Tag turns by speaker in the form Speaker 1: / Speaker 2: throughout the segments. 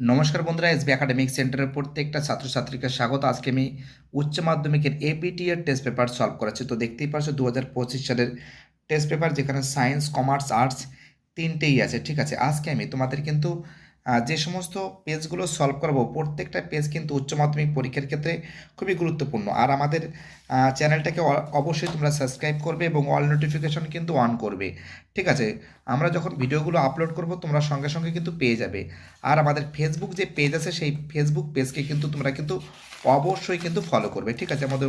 Speaker 1: নমস্কার বন্ধুরা SB academic সেন্টারের প্রত্যেকটা ছাত্রছাত্রীকে স্বাগত। আজকে আমি উচ্চ মাধ্যমিকের এপিটি এর টেস্ট পেপার সলভ করেছি তো দেখতেই পারছ দু হাজার পঁচিশ সালের টেস্ট পেপার যেখানে সায়েন্স কমার্স আর্টস তিনটেই আছে, ঠিক আছে? আজকে আমি তোমাদের কিন্তু যে সমস্ত পেজগুলো সলভ করব, প্রত্যেকটা পেজ কিন্তু উচ্চ মাধ্যমিক পরীক্ষার ক্ষেত্রে খুবই গুরুত্বপূর্ণ। আর আমাদের চ্যানেলটাকে অবশ্যই তোমরা সাবস্ক্রাইব করবে এবং অল নোটিফিকেশন কিন্তু অন করবে। ঠিক আছে? আমরা যখন ভিডিওগুলো আপলোড করব, তোমরা সঙ্গে সঙ্গে কিন্তু পেয়ে যাবে। আর আমাদের ফেসবুক যে পেজ আছে, সেই ফেসবুক পেজকে কিন্তু তোমরা কিন্তু অবশ্যই কিন্তু ফলো করবে। ঠিক আছে? আমাদের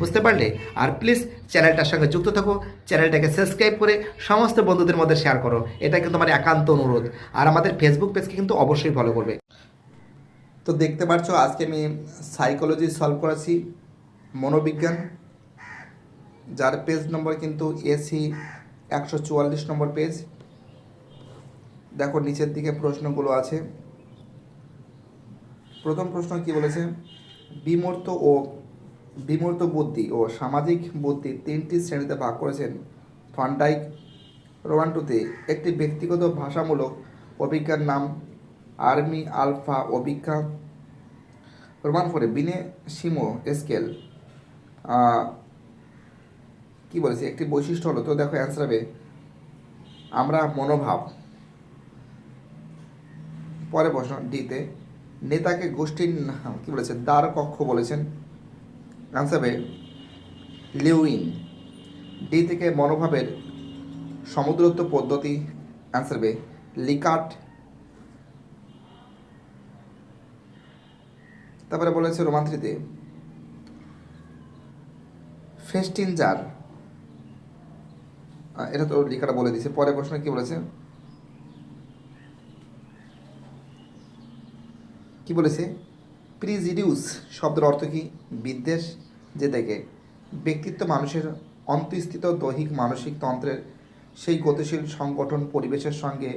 Speaker 1: বুঝতে পারলে আর প্লিজ চ্যানেলটার সঙ্গে যুক্ত থাকো চ্যানেলটাকে সাবস্ক্রাইব করে সমস্ত বন্ধুদের মধ্যে শেয়ার করো। এটা কিন্তু আমার একান্ত অনুরোধ। আর আমাদের ফেসবুক পেজকে কিন্তু অবশ্যই ফলো করবে। তো দেখতে পাচ্ছ আজকে আমি সাইকোলজি সলভ করেছি, মনোবিজ্ঞান। যার পেজ নম্বর কিন্তু এসি একশো চুয়াল্লিশ নম্বর পেজ দেখো, নিচের দিকে প্রশ্নগুলো আছে। প্রথম প্রশ্ন কি বলেছে? বিমূর্ত ও বিমূর্ত বুদ্ধি ও সামাজিক বুদ্ধি তিনটি শ্রেণীতে ভাগ করেছেন ফান্ডাইক রোমান টুতে একটি ব্যক্তিগত ভাষামূলক অভিজ্ঞার নাম আর্মি আলফা অভিজ্ঞা রোমান ফোরে বিনে সিমো স্কেল কি বলেছে? একটি বৈশিষ্ট্য হলো, তো দেখো অ্যান্সার হবে, আমরা মনোভাব। পরে প্রশ্ন, ডিতে নেতাকে গোষ্ঠীর কি বলেছে দ্বার কক্ষ বলেছেন। আনসার লিউইন ডি থেকে মনোভাবের সমুদ্রত্ব পদ্ধতি আনসার লিকাট তারপরে বলেছে রোমান্ত্রিতে ফেস্টিনজার এটা তো লিখাটা বলে দিছে পরে প্রশ্ন কি বলেছে? কি বলেছে? প্রিজিডিউস শব্দের অর্থ কি? বিদ্বেষ? যে দেখে ব্যক্তিত্ব মানুষের অন্তঃস্থিত দৈহিক মানসিক তন্ত্রের সেই গতিশীল সংগঠন পরিবেশের সঙ্গে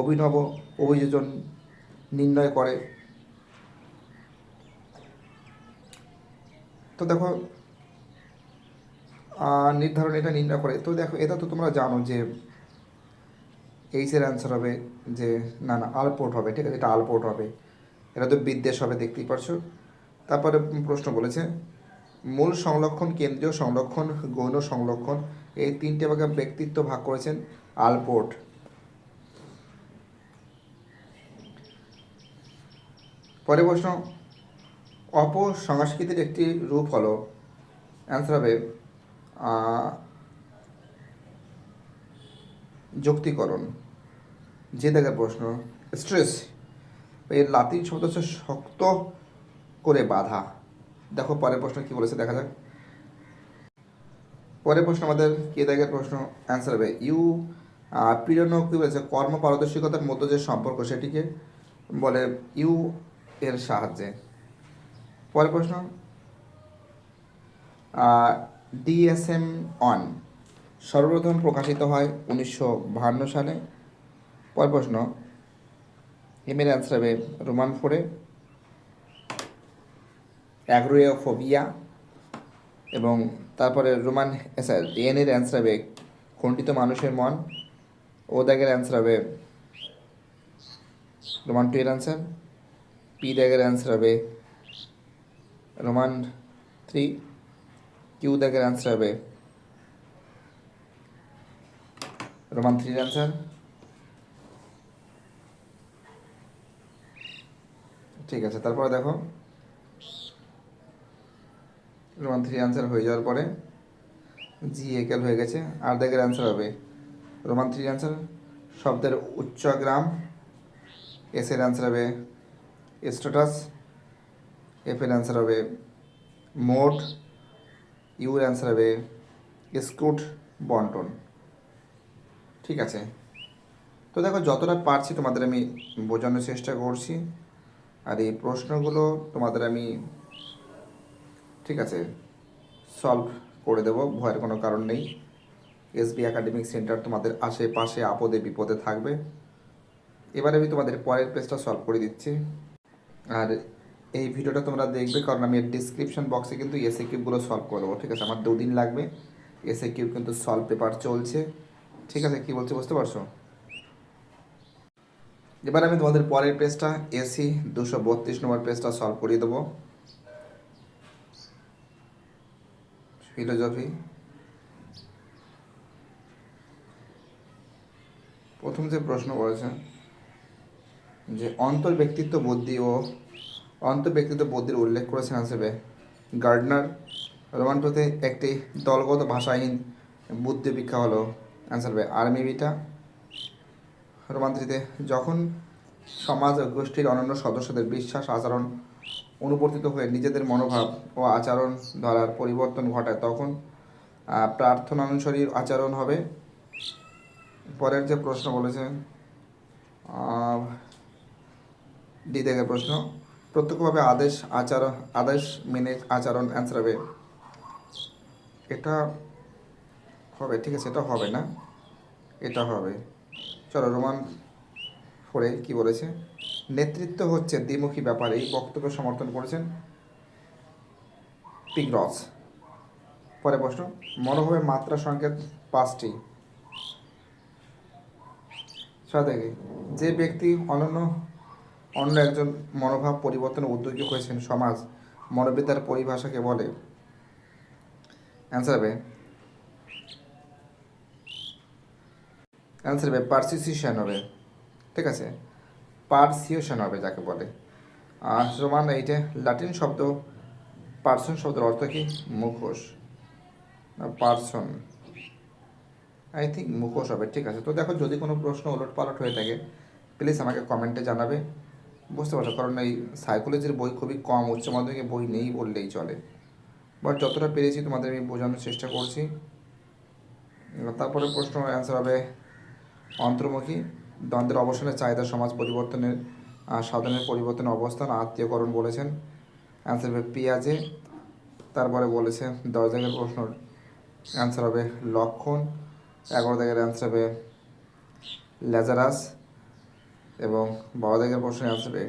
Speaker 1: অভিনব অভিযোজন নির্ণয় করে। তো দেখো নির্ধারণ এটা নির্ণয় করে। তো দেখো, এটা তো তোমরা জানো যে এইচের অ্যান্সার হবে যে, না না আলপোর্ট হবে, ঠিক আছে? এটা আলপোর্ট হবে। এটা তো বিদ্বেষ হবে, দেখতেই পারছ। তারপরে প্রশ্ন বলেছে মূল সংরক্ষণ, কেন্দ্রীয় সংরক্ষণ, গৌণ সংরক্ষণ, এই তিনটে ভাগে ব্যক্তিত্ব ভাগ করেছেন আলপোর্ট। পরে প্রশ্ন, অপসংস্কৃতির একটি রূপ হলো। অ্যান্সার হবে যুক্তিকরণ। যে দেখার প্রশ্ন স্ট্রেস এর লাতিন শব্দ শক্ত করে বাধা। দেখো, পরের প্রশ্ন কি বলেছে, দেখা যাক। পরের প্রশ্ন আমাদের কে দেখের প্রশ্ন অ্যান্সার হবে? ইউ পীড়ন কি বলেছে? কর্ম পারদর্শিকতার মধ্যে যে সম্পর্ক, সেটিকে বলে ইউ এর সাহায্যে। পরের প্রশ্ন ডিএসএম অন, সর্বপ্রথম প্রকাশিত হয় উনিশশো বাহান্ন সালে। পরের প্রশ্ন এমের অ্যান্সার হবে রোমান ফোরে। অ্যাগ্রোফোবিয়া এবং তারপরে রোমান স্যার এন এর অ্যান্সার হবে খণ্ডিত মানুষের মন। ও দাগের অ্যান্সার হবে রোমান টু এর অ্যান্সার পি দাগের অ্যান্সার হবে রোমান থ্রি। কিউ দাগের অ্যান্সার হবে রোমান থ্রির অ্যান্সার ঠিক আছে, তারপরে দেখো। রোমান থ্রি অ্যান্সার হয়ে যাওয়ার পরে জি একেল হয়ে গেছে। আর দেখের অ্যান্সার হবে রোমান থ্রি অ্যান্সার শব্দের উচ্চগ্রাম এস এর অ্যান্সার হবে স্ট্যাটাস এফ এর অ্যান্সার হবে মোড ইউ এর অ্যান্সার হবে স্কুট বন্টন। ঠিক আছে? তো দেখো, যতটা পারছি তোমাদের আমি বোঝানোর চেষ্টা করছি। আর এই প্রশ্নগুলো তোমাদের আমি ঠিক আছে সলভ করে দেবো, ভয়ের কোনো কারণ নেই। এসবি একাডেমিক সেন্টার তোমাদের আশেপাশে, আপদে, বিপদে থাকবে। এবারে আমি তোমাদের পরের পেজটা সলভ করে দিচ্ছি। আর এই ভিডিওটা তোমরা দেখবে, কারণ আমি ডিসক্রিপশন বক্সে কিন্তু এসএ কিউবগুলো সলভ দেবো, ঠিক আছে? আমার দুদিন লাগবে। এসএ কিউব কিন্তু সলভ পেপার চলছে। ঠিক আছে, কি বলছি বুঝতে পারছ? এবার আমি তোমাদের পরের পেজটা এসি দুশো বত্রিশ নম্বর পেজটা সলভ করিয়ে দেবো। ফিলোজফি প্রথম যে প্রশ্ন করেছে, যে অন্তর ব্যক্তিত্ব বুদ্ধি ও অন্তর ব্যক্তিত্ব বুদ্ধির উল্লেখ করেছেন হিসেবে গার্ডনার রোমান্টোতে একটি দলগত ভাষাহীন বুদ্ধি ভিক্ষা হলো অ্যান্সার হবে আর্মি বিটা রোমান্ত্রিতে যখন সমাজ গোষ্ঠীর অন্যান্য সদস্যদের বিশ্বাস, আচরণ অনুবর্তিত হয়ে নিজেদের মনোভাব ও আচরণ ধারার পরিবর্তন ঘটায় তখন আহ, প্রার্থনানুসারী আচরণ হবে। পরের যে প্রশ্ন বলেছেন ডি থেকে প্রশ্ন প্রত্যক্ষভাবে আদেশ আচরণ আদেশ মেনে আচরণ অ্যান্সার হবে। এটা হবে ঠিক আছে এটা হবে না। এটা হবে। চলো রোমান ফোরে কি বলেছে? নেতৃত্ব হচ্ছে দ্বিমুখী ব্যাপার, এই বক্তব্য সমর্থন করেছেন পিগ্রস পরে প্রশ্ন, মনোভাবের মাত্রা সংকেত পাঁচটি। ছয় যে ব্যক্তি অনন্য, অন্য একজন মনোভাব পরিবর্তনে উদ্যোগী হয়েছেন সমাজ মনোবিদ্যার পরিভাষাকে বলে। অ্যান্সার হবে অ্যান্সার হবে পার্সিসিউশন হবে। ঠিক আছে? পার্সিউশন হবে যাকে বলে। আর রোমান এইটে, লাটিন শব্দ, পার্সন শব্দের অর্থ কি? মুখোশ। পার্সন। আই থিঙ্ক মুখোশ হবে, ঠিক আছে। তো দেখো, যদি কোনো প্রশ্ন ওলট পালট হয়ে থাকে প্লিজ আমাকে কমেন্টে জানাবে। বুঝতে পারছ? কারণ এই সাইকোলজির বই খুবই কম, উচ্চ মাধ্যমিকে বই নেই বললেই চলে। বাট যতটা পেরেছি তোমাদের আমি বোঝানোর চেষ্টা করছি। তারপরে প্রশ্ন অ্যান্সার হবে অন্তর্মুখী। দ্বন্দ্বের অবসানে চাহিদা সমাজ পরিবর্তনের সাধনের পরিবর্তনের অবস্থান আত্মীয়করণ বলেছেন। অ্যান্সার হবে পেঁয়াজে। তারপরে বলেছে, দশ জায়গার প্রশ্ন অ্যান্সার হবে লক্ষণ। এগারো জায়গার অ্যান্সার হবে লেজারাস। এবং বারো জায়গার প্রশ্নের অ্যান্সার হবে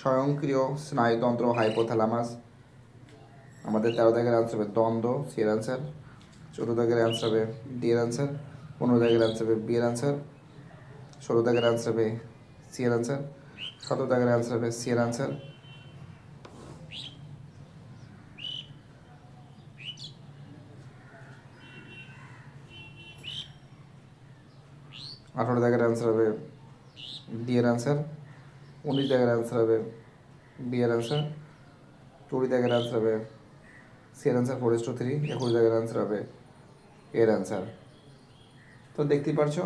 Speaker 1: স্বয়ংক্রিয় স্নায়ুতন্ত্র হাইপোথ্যালামাস। আমাদের তেরো দাগের অ্যান্সার হবে দ্বন্দ্ব, সি এর অ্যান্সার। চৌদ্দ দাগের অ্যান্সার হবে ডি এর অ্যান্সার। পনেরো দাগের অ্যান্সার হবে বি এর অ্যান্সার। ষোলো দাগের অ্যান্সার হবে সি এর অ্যান্সার সতেরো দাগের অ্যান্সার হবে সি এর অ্যান্সার আঠারো দাগের অ্যান্সার হবে ডি এর অ্যান্সার উনিশ দাগের অ্যান্সার হবে বি এর অ্যান্সার কুড়ি দাগের অ্যান্সার হবে সি এর answer four S two three একুশ দাগের অ্যান্সার হবে এর আনসার তো দেখতেই পারছ?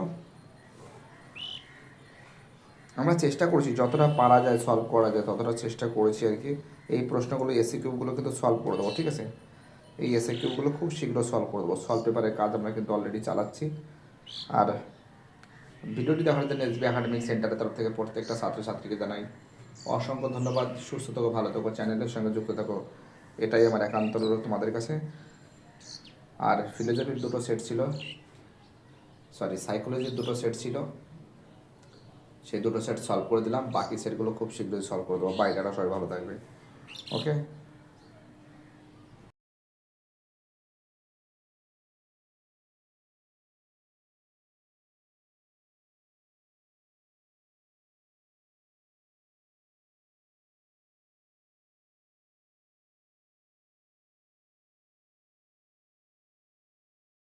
Speaker 1: আমরা চেষ্টা করছি, যতটা পারা যায় সলভ করা যায়, ততটা চেষ্টা করেছি আর কি। এই প্রশ্নগুলো এসি কিউবগুলো কিন্তু সলভ করে দেবো, ঠিক আছে? এই এসি কিউবগুলো খুব শীঘ্র সলভ করে দেবো। সলভ পেপারের কাজ আমরা কিন্তু অলরেডি চালাচ্ছি। আর ভিডিওটি দেখার জন্য এসবি একাডেমিক সেন্টারের তরফ থেকে প্রত্যেকটা ছাত্রছাত্রীকে জানাই অসংখ্য ধন্যবাদ। সুস্থ থাকো, ভালো থাকো, চ্যানেলের সঙ্গে যুক্ত থাকো। এটাই আমার একান্ত অনুরোধ তোমাদের কাছে। আর ফিলোজফির দুটো সেট ছিল। সরি সাইকোলজির দুটো সেট ছিল। সেই দুটো সেট সলভ করে দিলাম, বাকি সেটগুলো খুব শীঘ্রই সলভ করে দেবো। বাইরেরা সবাই ভালো থাকবে। ওকে